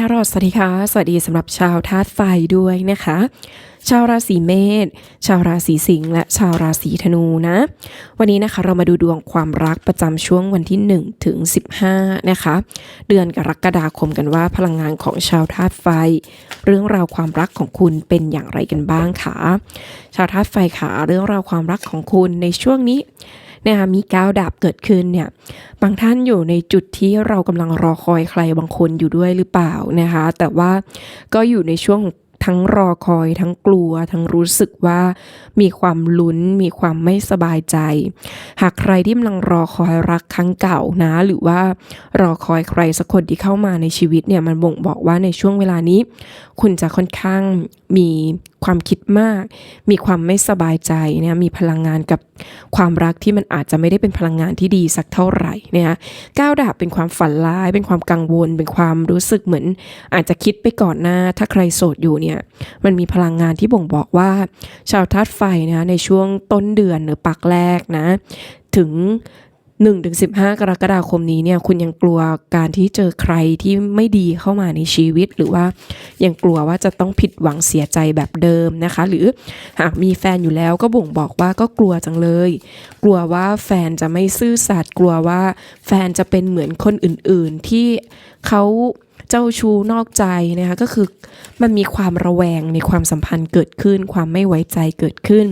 ทารอดสวัสดีค่ะ สวัสดีสำหรับชาวธาตุไฟด้วยนะคะ ชาวราศีเมษ ชาวราศีสิงห์ และชาวราศีธนูนะ วันนี้นะคะเรามาดูดวงความรักประจำช่วงวันที่1ถึง15 นะคะ เดือนกรกฎาคมกันว่าพลังงานของชาวธาตุไฟ เรื่องราวความรักของคุณเป็นอย่างไรกันบ้างคะ ชาวธาตุไฟขาเรื่องราวความรักของคุณในช่วงนี้ นะคะมีก้าวดับเกิดขึ้นเนี่ยบางท่านอยู่ในจุดที่เรากำลังรอคอยใครบางคนอยู่ด้วยหรือเปล่านะคะแต่ว่าก็อยู่ในช่วงทั้งรอคอยทั้งกลัว ทั้งรู้สึกว่ามีความลุ้น มีความไม่สบายใจ หากใครที่กำลังรอคอยรักครั้งเก่านะ หรือว่ารอคอยใครสักคนที่เข้ามาในชีวิตเนี่ยมันบ่งบอกว่าในช่วงเวลานี้ คุณจะค่อนข้างมี ความคิดมาก มีความไม่สบายใจนะมีพลังงานกับความรักที่มันอาจจะไม่ได้เป็นพลังงานที่ดีสักเท่าไหร่นะคะก้าวดาบเป็นความฝันร้าย เป็นความกังวล เป็นความรู้สึกเหมือน อาจจะคิดไปก่อนหน้า ถ้าใครโสดอยู่เนี่ยมันมีพลังงานที่บ่งบอกว่า ชาวธาตุไฟนะในช่วงต้นเดือนหรือปักแรกนะ ถึง 1ถึง15 กรกฎาคมนี้เนี่ยคุณยังกลัวการที่เจอใครที่ไม่ดีเข้ามาในชีวิต หรือว่ายังกลัวว่าจะต้องผิดหวังเสียใจแบบเดิมนะคะ หรือหากมีแฟนอยู่แล้วก็บ่งบอกว่าก็กลัวจังเลย กลัวว่าแฟนจะไม่ซื่อสัตย์กลัวว่าแฟนจะเป็นเหมือนคนอื่นๆ ที่เขาเจ้าชู้นอกใจนะคะก็คือมันมีความระแวงในความสัมพันธ์เกิดขึ้น ความไม่ไว้ใจเกิดขึ้น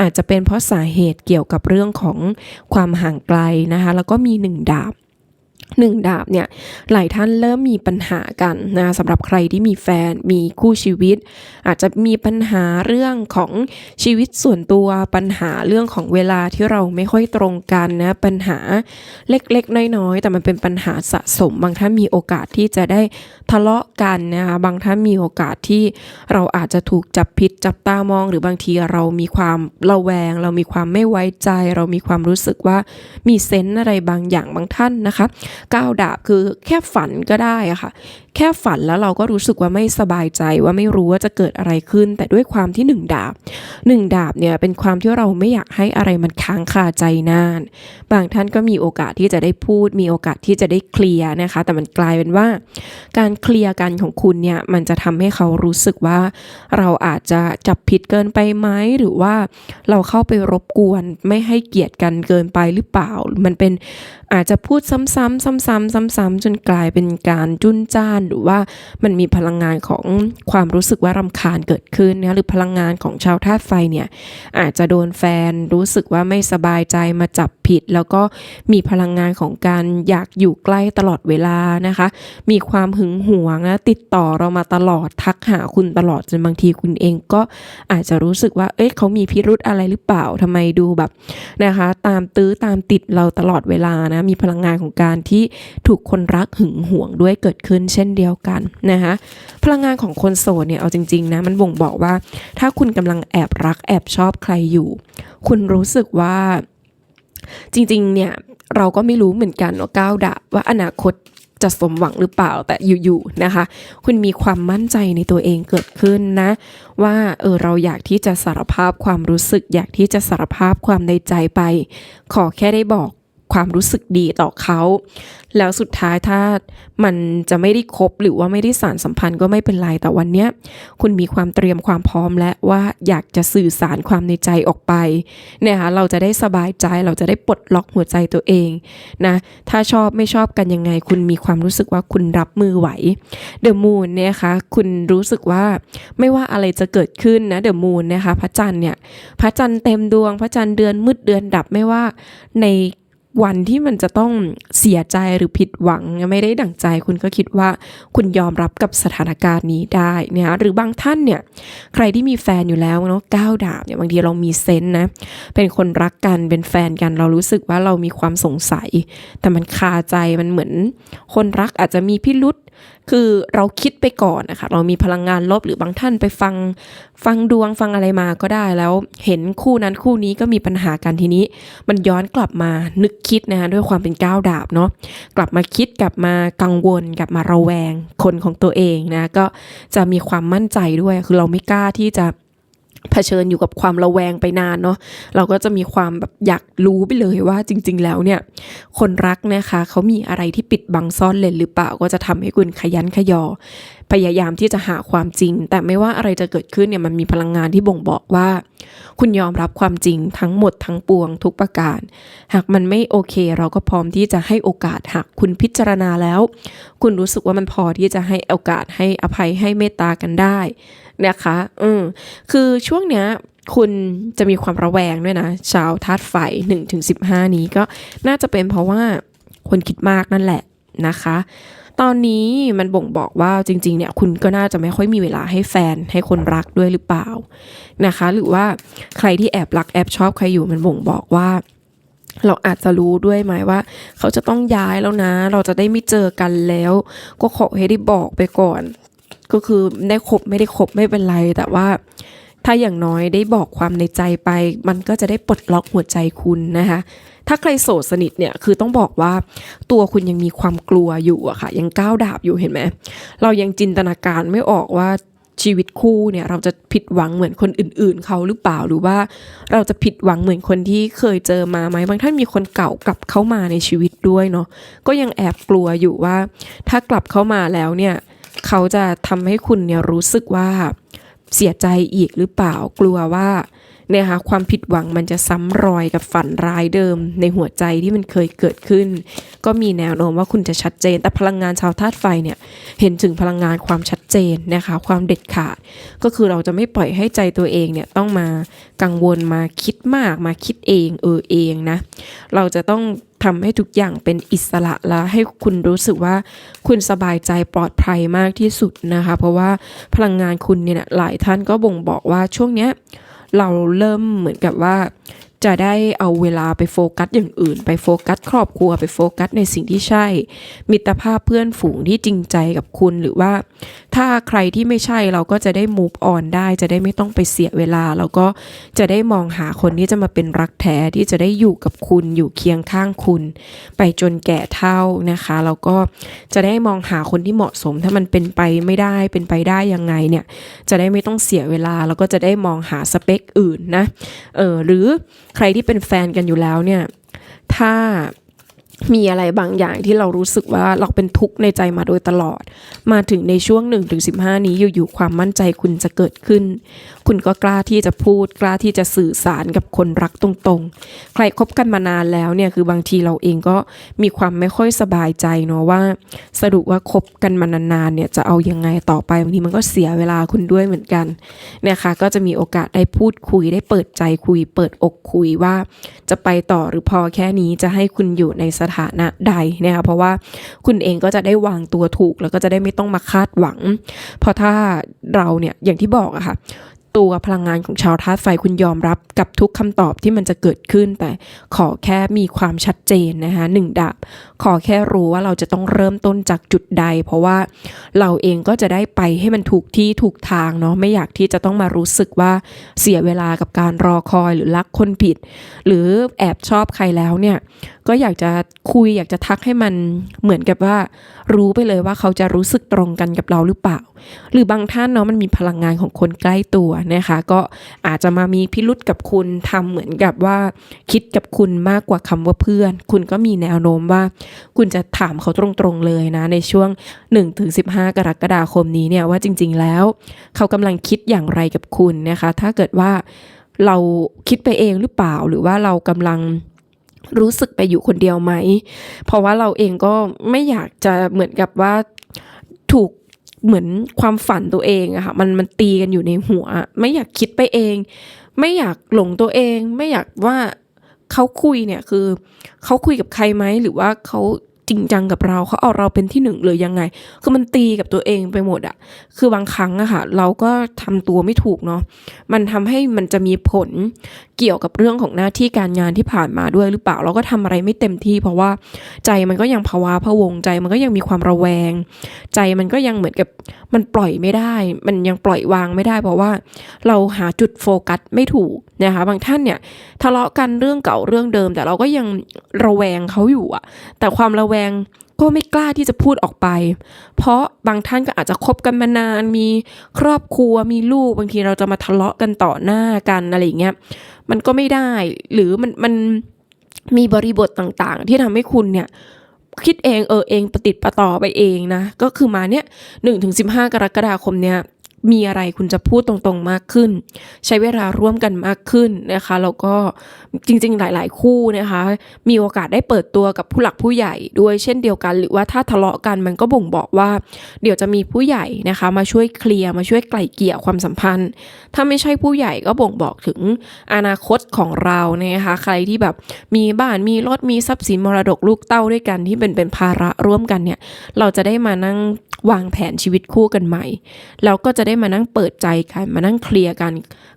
อาจจะเป็นเพราะสาเหตุเกี่ยวกับเรื่องของความห่างไกลนะคะ แล้วก็มีหนึ่งดาบ หนึ่งดาบเนี่ยหลายท่านเริ่มมีปัญหากันนะสำหรับใครที่มีแฟนมีคู่ชีวิต อาจจะมีปัญหาเรื่องของชีวิตส่วนตัวปัญหาเรื่องของเวลาที่เราไม่ค่อยตรงกันนะปัญหาเล็กๆน้อยๆแต่มันเป็นปัญหาสะสม บางท่านมีโอกาสที่จะได้ทะเลาะกันนะคะบางท่านมีโอกาสที่เราอาจจะถูกจับผิดจับตามอง หรือบางทีเรามีความระแวง เรามีความไม่ไว้ใจ เรามีความรู้สึกว่ามีเซนส์อะไรบางอย่างบางท่านนะคะก้าวดาบคือแค่ฝันก็ได้อะค่ะ แค่ฝันแล้วเราก็รู้สึกว่าไม่สบายใจว่าไม่รู้ว่าจะเกิดอะไรขึ้น แต่ด้วยความที่หนึ่งดาบหนึ่งดาบเนี่ยเป็นความที่เราไม่อยากให้อะไรมันค้างคาใจนาน บางท่านก็มีโอกาสที่จะได้พูด มีโอกาสที่จะได้เคลียร์นะคะ แต่มันกลายเป็นว่า การเคลียร์กันของคุณเนี่ยมันจะทำให้เขารู้สึกว่า เราอาจจะจับผิดเกินไปไหมหรือว่าเราเข้าไปรบกวนไม่ให้เกียรติกันเกินไปหรือเปล่า มันเป็นอาจจะพูดซ้ำๆซ้ำๆซ้ำๆจนกลายเป็นการจุนจ้านหรือว่ามันมีพลังงานของความรู้สึกว่ารำคาญเกิดขึ้นนะหรือพลังงานของชาวธาตุไฟเนี่ยอาจจะโดนแฟนรู้สึกว่าไม่สบายใจมาจับผิด แล้วก็มีพลังงานของการอยากอยู่ใกล้ตลอดเวลานะคะ มีความหึงหวงนะติดต่อเรามาตลอดทักหาคุณตลอดจนบางทีคุณเองก็อาจจะรู้สึกว่าเอ๊ะเขามีพิรุธอะไรหรือเปล่าทำไมดูแบบนะคะ ตามตื้อตามติดเราตลอดเวลานะมีพลังงานของการที่ถูกคนรักหึงหวงด้วยเกิดขึ้นเช่นเดียวกันนะคะพลังงานของคนโสดเนี่ยเอาจริงๆนะมันบ่งบอกว่า ถ้าคุณกำลังแอบรักแอบชอบใครอยู่ คุณรู้สึกว่าจริงๆเนี่ยเราก็ไม่รู้เหมือนกันว่าก้าวดาว่าอนาคตจะสมหวังหรือเปล่าแต่อยู่ๆนะคะ คุณมีความมั่นใจในตัวเองเกิดขึ้นนะ ว่าเออเราอยากที่จะสารภาพความรู้สึก อยากที่จะสารภาพความในใจไป ขอแค่ได้บอก ความรู้สึกดีต่อเขา แล้วสุดท้ายถ้ามันจะไม่ได้คบหรือว่าไม่ได้สารสัมพันธ์ก็ไม่เป็นไร แต่วันเนี้ยคุณมีความเตรียมความพร้อมและว่าอยากจะสื่อสารความในใจออกไปเนี่ยค่ะเราจะได้สบายใจเราจะได้ปลดล็อกหัวใจตัวเองนะถ้าชอบไม่ชอบกันยังไง คุณมีความรู้สึกว่าคุณรับมือไหวเดอะมูนเนี่ยคะคุณรู้สึกว่าไม่ว่าอะไรจะเกิดขึ้นนะเดอะมูนนะคะพระจันทร์เนี่ยพระจันทร์เต็มดวง พระจันทร์เดือนมืดเดือนดับไม่ว่าใน วันที่มันจะต้องเสียใจหรือผิดหวังไม่ได้ดั่งใจ คุณก็คิดว่าคุณยอมรับกับสถานการณ์นี้ได้เนี่ยหรือบางท่านเนี่ยใครที่มีแฟนอยู่แล้วเนาะก้าวดาบเนี่ยบางทีเรามีเซนต์นะเป็นคนรักกันเป็นแฟนกันเรารู้สึกว่าเรามีความสงสัย แต่มันคาใจมันเหมือน คนรักอาจจะมีพิรุษ คือเราคิดไปก่อนนะคะ เรามีพลังงานลบหรือบางท่านไปฟังฟังดวงฟังอะไรมาก็ได้แล้วเห็นคู่นั้นคู่นี้ก็มีปัญหากันทีนี้ มันย้อนกลับมานึกคิดนะคะด้วยความเป็นก้าวดาบเนาะกลับมาคิดกลับมากังวลกลับมาระแวงคนของตัวเองนะก็จะมีความมั่นใจด้วยคือเราไม่กล้าที่จะ เผชิญอยู่กับความระแวงไปนานเนาะเราก็จะมีความแบบอยากรู้ไปเลยว่าจริง ๆ แล้วเนี่ย คนรักนะคะเขามีอะไรที่ปิดบังซ่อนเลนหรือเปล่าก็จะทำให้คุณขยันขยอ พยายามที่จะหาความจริง แต่ไม่ว่าอะไรจะเกิดขึ้นเนี่ยมันมีพลังงานที่บ่งบอกว่า คุณยอมรับความจริงทั้งหมดทั้งปวงทุกประการ หากมันไม่โอเค เราก็พร้อมที่จะให้โอกาสหากคุณพิจารณาแล้ว คุณรู้สึกว่ามันพอที่จะให้โอกาสให้อภัยให้เมตตากันได้ นะคะอืมคือช่วงเนี้ยคุณจะมีความระแวงด้วยนะ ชาวธาตุไฟ1ถึง15นี้ก็น่าจะเป็นเพราะว่าคนคิดมากนั่นแหละนะคะ ตอนนี้มันบ่งบอกว่าจริงๆเนี่ยคุณก็น่าจะไม่ค่อยมีเวลาให้แฟนให้คนรักด้วยหรือเปล่านะคะ หรือว่าใครที่แอบรักแอบชอบใครอยู่มันบ่งบอกว่าเราอาจจะรู้ด้วยไหมว่า เขาจะต้องย้ายแล้วนะ เราจะได้ไม่เจอกันแล้ว ก็ขอให้ได้บอกไปก่อน ก็คือได้คบไม่ได้คบไม่เป็นไร แต่ว่าถ้าอย่างน้อยได้บอกความในใจไป มันก็จะได้ปลดล็อกหัวใจคุณนะคะ ถ้าใครโสดสนิทเนี่ยคือต้องบอกว่าตัวคุณยังมีความกลัวอยู่อะค่ะ ยังก้าวดาบอยู่เห็นไหมเรายังจินตนาการไม่ออกว่าชีวิตคู่เนี่ยเราจะผิดหวังเหมือนคนอื่น ๆ เขาหรือเปล่าหรือว่าเราจะผิดหวังเหมือนคนที่เคยเจอมาไหมบางท่านมีคนเก่ากลับเข้ามาในชีวิตด้วยเนาะก็ยังแอบกลัวอยู่ว่า ถ้ากลับเข้ามาแล้วเนี่ย เขาจะทำให้คุณเนี่ยรู้สึกว่าเสียใจอีกหรือเปล่า กลัวว่า นี่ยค่ะความผิดหวังมันจะซ้ำรอยกับฝันร้ายเดิม ในหัวใจที่มันเคยเกิดขึ้น ก็มีแนวโน้มว่าคุณจะชัดเจน แต่พลังงานชาวธาตุไฟเนี่ยเห็นถึงพลังงานความชัดเจนนะคะความเด็ดขาด ก็คือเราจะไม่ปล่อยให้ใจตัวเองเนี่ยต้องมากังวลมาคิดมากมาคิดเองเออเองนะเราจะต้องทำให้ทุกอย่างเป็นอิสระและให้คุณรู้สึกว่าคุณสบายใจปลอดภัยมากที่สุดนะคะ เพราะว่าพลังงานคุณเนี่ยหลายท่านก็บ่งบอกว่าช่วงเนี้ย เราเริ่มเหมือนกับว่า จะได้เอาเวลาไปโฟกัสอย่างอื่น ไปโฟกัสครอบครัวไปโฟกัสในสิ่งที่ใช่ มิตรภาพเพื่อนฝูงที่จริงใจกับคุณหรือว่า ถ้าใครที่ไม่ใช่เราก็จะได้ move on ได้จะได้ไม่ต้องไปเสียเวลา แล้วก็จะได้มองหาคนที่จะมาเป็นรักแท้ที่จะได้อยู่กับคุณอยู่เคียงข้างคุณ ไปจนแก่เท่านะคะแล้วก็จะได้มองหาคนที่เหมาะสม ถ้ามันเป็นไปไม่ได้เป็นไปได้ยังไงเนี่ยจะได้ไม่ต้องเสียเวลา แล้วก็จะได้มองหาสเปคอื่นนะเออหรือใครที่เป็นแฟนกันอยู่แล้วเนี่ยถ้า มีอะไรบางอย่างที่เรารู้สึกว่าเราเป็นทุกข์ในใจมาโดยตลอด มาถึงในช่วง1-15ถึงนี้อยู่ๆความมั่นใจคุณจะเกิดขึ้น คุณก็กล้าที่จะพูด กล้าที่จะสื่อสารกับคนรักตรงๆ ใครคบกันมานานแล้วเนี่ยคือบางทีเราเองก็มีความไม่ค่อยสบายใจเนาะว่า สรุปว่าคบกันมานานๆเนี่ยจะเอายังไงต่อไปบางทีมันก็เสียเวลาคุณด้วยเหมือนกันเนี่ยค่ะก็จะมีโอกาสได้พูดคุยได้เปิดใจคุย เปิดอกคุยว่า จะไปต่อหรือพอแค่นี้จะให้คุณอยู่ในสถานะใดนะคะเพราะว่าคุณเองก็จะได้วางตัวถูก แล้วก็จะได้ไม่ต้องมาคาดหวัง เพราะถ้าเราเนี่ยอย่างที่บอกอะค่ะตัวพลังงานของชาวธาตุไฟคุณยอมรับกับทุกคำตอบที่มันจะเกิดขึ้น แต่ขอแค่มีความชัดเจนนะคะหนึ่งดาบขอแค่รู้ว่าเราจะต้องเริ่มต้นจากจุดใด เพราะว่าเราเองก็จะได้ไปให้มันถูกที่ถูกทางเนาะไม่อยากที่จะต้องมารู้สึกว่าเสียเวลากับการรอคอยหรือรักคนผิด หรือแอบชอบใครแล้วเนี่ยก็อยากจะคุยอยากจะทักให้มันเหมือนกับว่า รู้ไปเลยว่าเขาจะรู้สึกตรงกันกับเราหรือเปล่า หรือบางท่านเนาะมันมีพลังงานของคนใกล้ตัวนะคะ ก็อาจจะมามีพิรุษกับคุณทำเหมือนกับว่า คิดกับคุณมากกว่าคำว่าเพื่อน คุณก็มีแนวโน้มว่าคุณจะถามเขาตรงๆเลยนะ ในช่วง 1-15 กรกฎาคมนี้เนี่ยว่าจริง ๆ แล้ว เขากำลังคิดอย่างไรกับคุณนะคะ ถ้าเกิดว่าเราคิดไปเองหรือเปล่าหรือว่าเรากำลังรู้สึกไปอยู่คนเดียวไหม เพราะว่าเราเองก็ไม่อยากจะเหมือนกับว่าถูกเหมือนความฝันตัวเองอะค่ะมันมันตีกันอยู่ในหัว ไม่อยากคิดไปเอง ไม่อยากหลงตัวเอง ไม่อยากว่า เขาคุยเนี่ยคือเขาคุยกับใครไหมหรือว่าเขา จริงจังกับเราเขาเอาเราเป็นที่หนึ่งเลยยังไง คือมันตีกับตัวเองไปหมดอะคือบางครั้งอะค่ะ เราก็ทำตัวไม่ถูกเนาะมันทำให้มันจะมีผลเกี่ยวกับเรื่องของหน้าที่การงานที่ผ่านมาด้วยหรือเปล่าเราก็ทำอะไรไม่เต็มที่เพราะว่าใจมันก็ยังภาวะพะวงใจมันก็ยังมีความระแวง ใจมันก็ยังเหมือนกับมันปล่อยไม่ได้ มันยังปล่อยวางไม่ได้ เพราะว่าเราหาจุดโฟกัสไม่ถูกนะคะบางท่านเนี่ยทะเลาะกันเรื่องเก่าเรื่องเดิม แต่เราก็ยังระแวงเขาอยู่อะแต่ความระแวงก็ไม่กล้าที่จะพูดออกไป เพราะบางท่านก็อาจจะคบกันมานาน มีครอบครัว มีลูก บางทีเราจะมาทะเลาะกันต่อหน้ากันอะไรอย่างเงี้ย มันก็ไม่ได้ หรือมันมันมีบริบทต่างๆ ที่ทำให้คุณเนี่ยคิดเองเออเองประติดประต่อไปเองนะ ก็คือมาเนี่ยหนึ่งถึงสิบห้ากรกฎาคมเนี่ย มีอะไรคุณจะพูดตรงๆมากขึ้น ใช้เวลาร่วมกันมากขึ้นนะคะแล้วก็จริงๆหลายๆคู่นะคะ มีโอกาสได้เปิดตัวกับผู้หลักผู้ใหญ่ด้วยเช่นเดียวกัน หรือว่าถ้าทะเลาะกันมันก็บ่งบอกว่า เดี๋ยวจะมีผู้ใหญ่นะคะ มาช่วยเคลียร์มาช่วยไกล่เกลี่ยความสัมพันธ์ ถ้าไม่ใช่ผู้ใหญ่ก็บ่งบอกถึงอนาคตของเรานะคะใครที่แบบมีบ้านมีรถมีทรัพย์สินมรดกลูกเต้าด้วยกันที่เป็นเป็นภาระร่วมกันเนี่ยเราจะได้มานั่งวางแผนชีวิตคู่กันใหม่ แล้วก็จะได้มานั่งเปิดใจกัน มานั่งเคลียร์กัน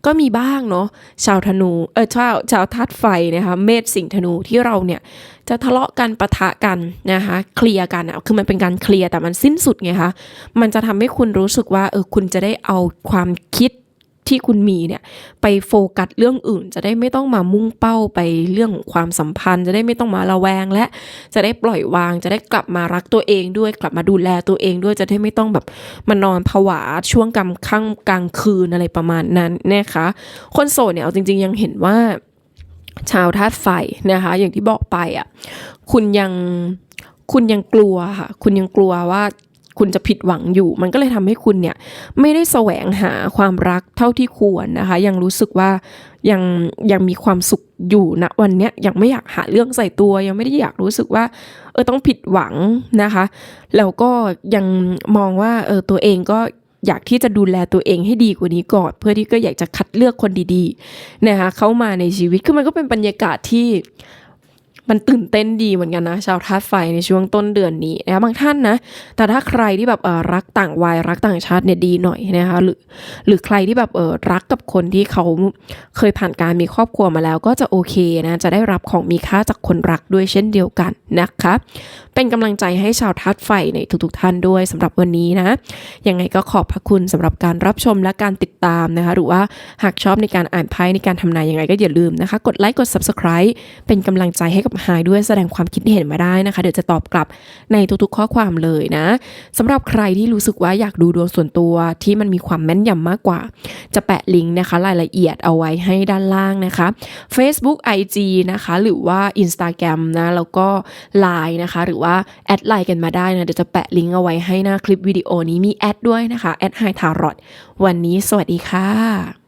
ก็มีบ้างเนาะชาวธนูเออชาวชาวธาตุไฟนะคะเมษสิงธนูที่เราเนี่ยจะทะเลาะกันปะทะกันนะคะเคลียร์กันอะคือมันเป็นการเคลียร์แต่มันสิ้นสุดไงคะมันจะทำให้คุณรู้สึกว่าเออคุณจะได้เอาความคิด ที่คุณมีเนี่ยไปโฟกัสเรื่องอื่น จะได้ไม่ต้องมามุ่งเป้าไปเรื่องของความสัมพันธ์ จะได้ไม่ต้องมาระแวง และจะได้ปล่อยวาง จะได้กลับมารักตัวเองด้วยกลับมาดูแลตัวเองด้วยจะได้ไม่ต้องแบบมานอนผวาช่วงกำค่ำกลางคืนอะไรประมาณนั้นนะคะ คนโสดเนี่ยเอาจริง ๆ ยังเห็นว่าชาวธาตุไฟนะคะ อย่างที่บอกไปอะคุณยังคุณยังกลัวค่ะ คุณยังกลัวว่า คุณจะผิดหวังอยู่ มันก็เลยทำให้คุณเนี่ยไม่ได้แสวงหาความรักเท่าที่ควรนะคะ ยังรู้สึกว่ายังยังมีความสุขอยู่ณวันเนี้ยยังไม่อยากหาเรื่องใส่ตัว ยังไม่ได้อยากรู้สึกว่าเออต้องผิดหวังนะคะแล้วก็ยังมองว่าเออตัวเองก็อยากที่จะดูแลตัวเองให้ดีกว่านี้ก่อน เพื่อที่ก็อยากจะคัดเลือกคนดีๆนะคะเข้ามาในชีวิตคือมันก็เป็นบรรยากาศที่ มันตื่นเต้นดีเหมือนกันนะ ชาวธาตุไฟในช่วงต้นเดือนนี้นะบางท่านนะ แต่ถ้าใครที่แบบเออรักต่างวัยรักต่างชาติเนี่ยดีหน่อยนะคะหรือหรือใครที่แบบเออรักกับคนที่เขาเคยผ่านการมีครอบครัวมาแล้ว ก็จะโอเคนะจะได้รับของมีค่าจากคนรักด้วยเช่นเดียวกันนะคะเป็นกำลังใจให้ชาวธาตุไฟในทุกๆท่านด้วยสำหรับวันนี้นะยังไงก็ขอบพระคุณสำหรับการรับชมและการติดตามนะคะหรือว่าหากชอบในการอ่านไพ่ในการทำนายยังไงก็อย่าลืมนะคะ กดไลค์กด subscribe เป็นกำลังใจให้กับไฮด้วยแสดงความคิดเห็นมาได้นะคะ เดี๋ยวจะตอบกลับในทุกๆข้อความเลยนะสำหรับใครที่รู้สึกว่าอยากดูดวงส่วนตัวที่มันมีความแม่นยำมากกว่า จะแปะลิงก์นะคะ รายละเอียดเอาไว้ให้ด้านล่างนะคะ Facebook IG นะคะ หรือว่า Instagram นะแล้วก็ Line นะคะ หรือว่าแอดไลน์กันมาได้นะเดี๋ยวจะแปะลิงก์เอาไว้ให้หน้าคลิปวิดีโอนี้มีแอดด้วยนะคะแอดไฮทารอตวันนี้สวัสดีค่ะ